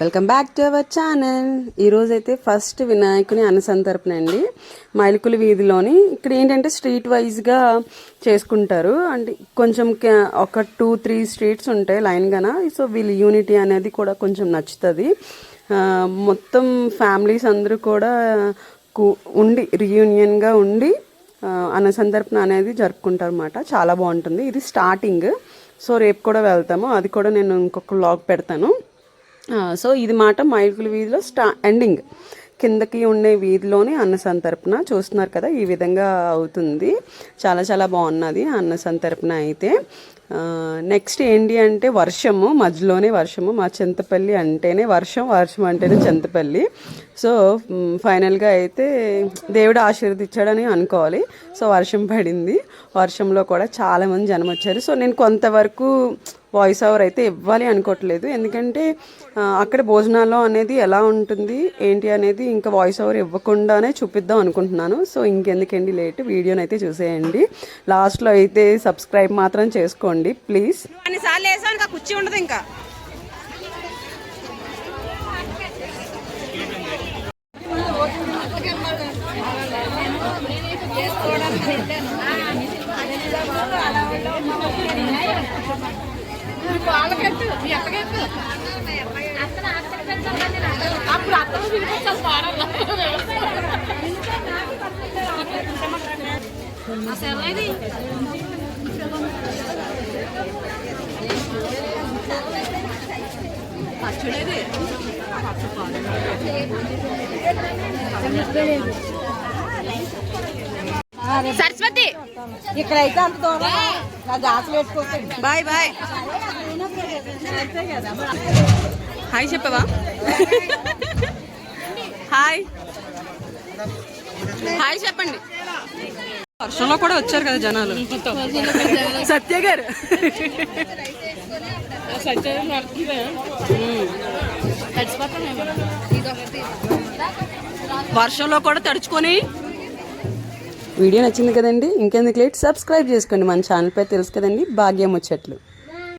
Welcome back to our channel. ఈరోజు అయితే first వినాయకుని అన్నసంతర్పణ అండి మైలుకుల వీధిలోని ఇక్కడ ఏంటంటే స్ట్రీట్ వైజ్గా చేసుకుంటారు. అంటే కొంచెం ఒక టూ త్రీ స్ట్రీట్స్ ఉంటాయి లైన్గాన సో వీళ్ళ యూనిటీ అనేది కూడా కొంచెం నచ్చుతుంది. మొత్తం ఫ్యామిలీస్ అందరూ కూడా ఉండి రియూనియన్గా ఉండి ఆ, అనేది జరుపుకుంటారు అనమాట చాలా బాగుంటుంది. ఇది స్టార్టింగ్. సో రేపు కూడా వెళ్తాము. అది కూడా నేను ఇంకొక లాగ్ పెడతాను. సో ఇది మాట మైకుల వీధిలో స్టా ఎండింగ్ కిందకి ఉండే వీధిలోనే అన్న తరపున చూస్తున్నారు కదా ఈ విధంగా అవుతుంది. చాలా చాలా బాగున్నది అన్న తరపున అయితే. నెక్స్ట్ ఏంటి అంటే వర్షము మధ్యలోనే వర్షము మా చింతపల్లి అంటేనే వర్షం వర్షం అంటేనే చింతపల్లి. సో ఫైనల్గా అయితే దేవుడు ఆశీర్వదించాడని అనుకోవాలి. సో వర్షం పడింది. వర్షంలో కూడా చాలామంది జనం వచ్చారు సో నేను కొంతవరకు వాయిస్ ఓవర్ అయితే ఇవ్వాలి అనుకోవట్లేదు. ఎందుకంటే అక్కడ భోజనాల్లో అనేది ఎలా ఉంటుంది ఏంటి అనేది ఇంకా వాయిస్ ఓవర్ ఇవ్వకుండానే చూపిద్దాం అనుకుంటున్నాను. సో ఇంకెందుకండి లేట్ వీడియోని అయితే చూసేయండి. లాస్ట్లో అయితే సబ్స్క్రైబ్ మాత్రం చేసుకోండి ప్లీజ్ అన్నిసార్లు ఇంకా కుర్చీ ఉండదు ఇంకా. అప్పుడు అత్తలు పిలిపించాలి పాడాలి అసలు ఇది పచ్చడేది సరస్వతి! ఇక్కడైతే అంత దూరం బాయ్ బాయ్. హాయ్ చెప్పవా? హాయ్. హాయ్ చెప్పండి. వర్షంలో కూడా వచ్చారు కదా జనాలు. సత్య గారు. వర్షంలో కూడా తడుచుకొని వీడియో నచ్చింది కదండి ఇంకెందుకు లేట్ సబ్స్క్రైబ్ చేసుకోండి. మన ఛానల్ పై తెలుసు కదండి భాగ్యం వచ్చేట్లు